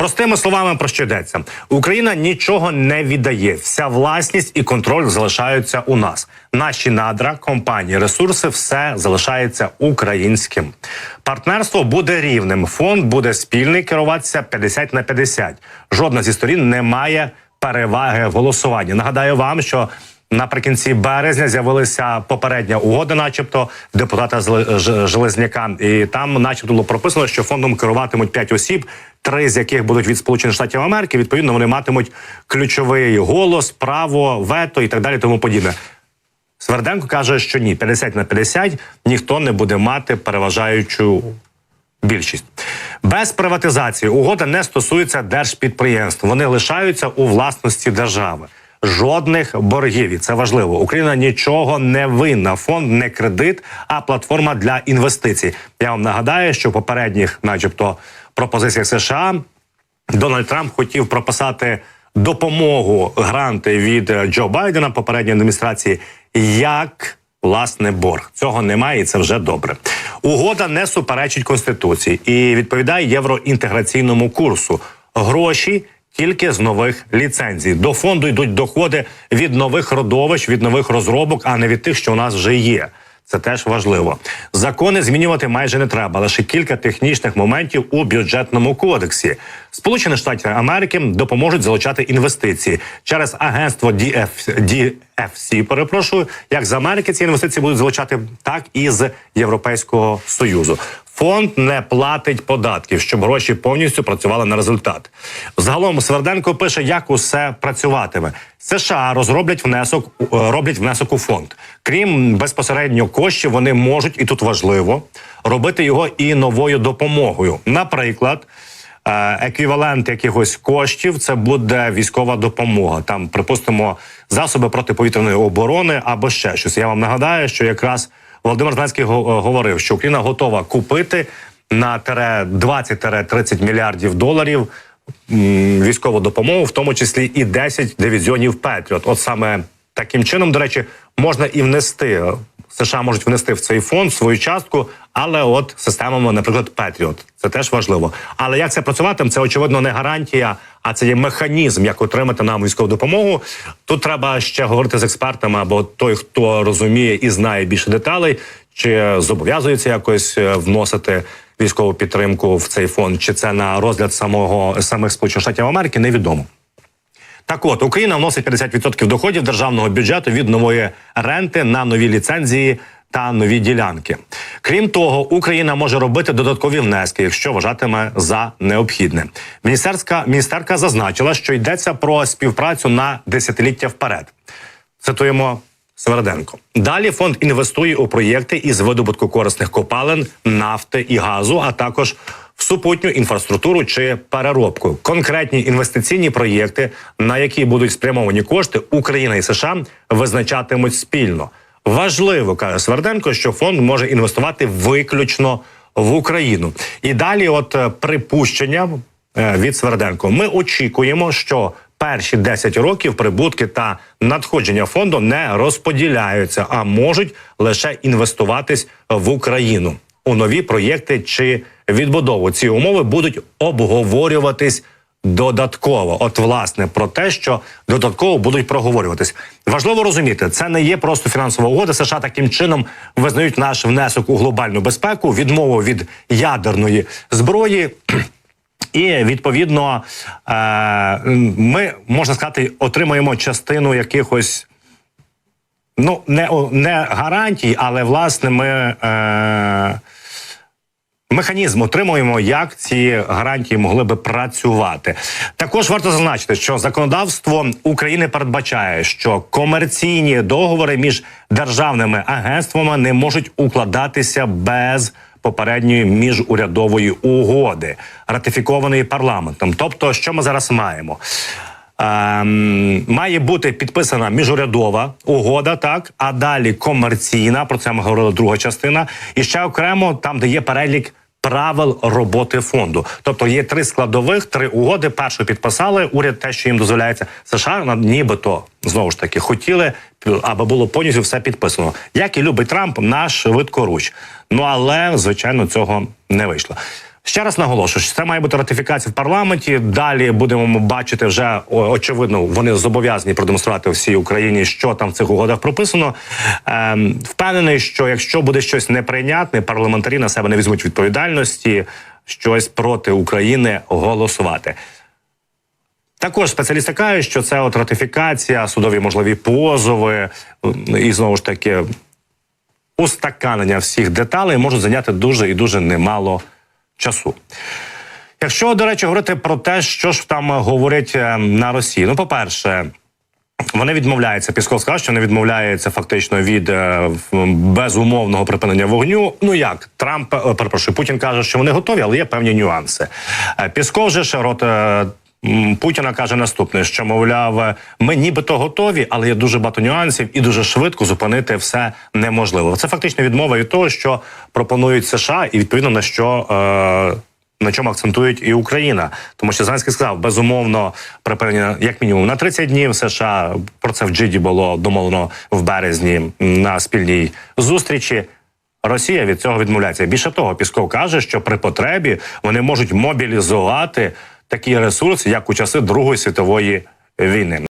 Простими словами, про що йдеться? Україна нічого не віддає. Вся власність і контроль залишаються у нас. Наші надра, компанії, ресурси, все залишається українським. Партнерство буде рівним. Фонд буде спільний керуватися 50 на 50. Жодна зі сторін не має переваги в голосуванні. Нагадаю вам, що Наприкінці березня з'явилася попередня угода, начебто депутата Железняка, і там, начебто, було прописано, що фондом керуватимуть п'ять осіб, три з яких будуть від Сполучених Штатів Америки. Відповідно, вони матимуть ключовий голос, право, вето і так далі, тому подібне. Сверденко каже, що ні, 50 на 50 ніхто не буде мати переважаючу більшість. Без приватизації угода не стосується держпідприємств. Вони лишаються у власності держави. Жодних боргів, і це важливо. Україна нічого не винна. Фонд не кредит, а платформа для інвестицій. Я вам нагадаю, що в попередніх, начебто, пропозиціях США Дональд Трамп хотів прописати допомогу гранти від е, Джо Байдена попередньої адміністрації як власне борг. Цього немає, і це вже добре. Угода не суперечить конституції і відповідає євроінтеграційному курсу. Гроші. Тільки з нових ліцензій до фонду йдуть доходи від нових родовищ, від нових розробок, а не від тих, що у нас вже є. Це теж важливо. Закони змінювати майже не треба. Лише кілька технічних моментів у бюджетному кодексі. Сполучені Штати Америки допоможуть залучати інвестиції через агентство DF, DFC, Перепрошую, як з Америки ці інвестиції будуть залучати, так і з Європейського союзу. Фонд не платить податків, щоб гроші повністю працювали на результат. Загалом Сверденко пише, як усе працюватиме. США розроблять внесок, е, роблять внесок у фонд. Крім безпосередньо коштів, вони можуть, і тут важливо, робити його і новою допомогою. Наприклад, е, еквівалент якихось коштів це буде військова допомога. Там, припустимо, засоби протиповітряної оборони або ще щось. Я вам нагадаю, що якраз Володимир Зеленський го- говорив, що Україна готова купити на тере 20-30 мільярдів доларів військову допомогу, в тому числі і 10 дивізіонів Петріот. От саме таким чином, до речі, можна і внести. США можуть внести в цей фонд свою частку, але от системами, наприклад, Петріот. Це теж важливо. Але як це працюватиме, це очевидно не гарантія, а це є механізм, як отримати нам військову допомогу. Тут треба ще говорити з експертами або той, хто розуміє і знає більше деталей, чи зобов'язується якось е, вносити військову підтримку в цей фонд, чи це на розгляд самого самих Сполучених Штатів Америки, невідомо. Так от Україна вносить 50% доходів державного бюджету від нової ренти на нові ліцензії та нові ділянки. Крім того, Україна може робити додаткові внески, якщо вважатиме за необхідне. Міністерська міністерка зазначила, що йдеться про співпрацю на десятиліття вперед. Цитуємо Сверденко. Далі фонд інвестує у проєкти із видобутку корисних копалин, нафти і газу, а також в супутню інфраструктуру чи переробку. Конкретні інвестиційні проєкти, на які будуть спрямовані кошти, Україна і США визначатимуть спільно. Важливо каже Сверденко, що фонд може інвестувати виключно в Україну. І далі, от е, припущення е, від Сверденко, ми очікуємо, що перші 10 років прибутки та надходження фонду не розподіляються, а можуть лише інвестуватись в Україну у нові проєкти чи відбудову. Ці умови будуть обговорюватись. Додатково, от власне про те, що додатково будуть проговорюватись, важливо розуміти, це не є просто фінансова угода. США таким чином визнають наш внесок у глобальну безпеку, відмову від ядерної зброї. І відповідно е, ми можна сказати, отримуємо частину якихось. Ну, не, не гарантій, але власне ми е, механізм отримуємо, як ці гарантії могли би працювати. Також варто зазначити, що законодавство України передбачає, що комерційні договори між державними агентствами не можуть укладатися без попередньої міжурядової угоди, ратифікованої парламентом. Тобто, що ми зараз маємо? Ем, має бути підписана міжурядова угода, так а далі комерційна. Про це ми говорили друга частина. І ще окремо там, де є перелік правил роботи фонду. Тобто є три складових, три угоди. Першу підписали уряд, те, що їм дозволяється. США нібито знову ж таки хотіли, аби було повністю все підписано. Як і любить Трамп, наш швидкоруч. Ну але звичайно цього не вийшло. Ще раз наголошую, що це має бути ратифікація в парламенті. Далі будемо бачити вже очевидно. Вони зобов'язані продемонструвати всій Україні, що там в цих угодах прописано. Ем, впевнений, що якщо буде щось неприйнятне, парламентарі на себе не візьмуть відповідальності, щось проти України голосувати. Також спеціалісти кажуть, що це от ратифікація, судові можливі позови і знову ж таки устаканення всіх деталей можуть зайняти дуже і дуже немало часу. Якщо, до речі, говорити про те, що ж там говорять е, на Росії, ну, по-перше, вони відмовляються. Пісков сказав, що не відмовляється фактично від е, безумовного припинення вогню. Ну як Трамп е, перепрошую, Путін каже, що вони готові, але є певні нюанси. Пісков же ж рот. Путіна каже наступне, що мовляв, е, ми нібито готові, але є дуже багато нюансів, і дуже швидко зупинити все неможливо. Це фактично відмова від того, що пропонують США, і відповідно на що е, на чому акцентують і Україна, тому що Зеленський сказав безумовно припинення як мінімум на 30 днів. США про це в Джиді було домовлено в березні на спільній зустрічі. Росія від цього відмовляється. Більше того, Пісков каже, що при потребі вони можуть мобілізувати такі ресурси, як у часи Другої світової війни.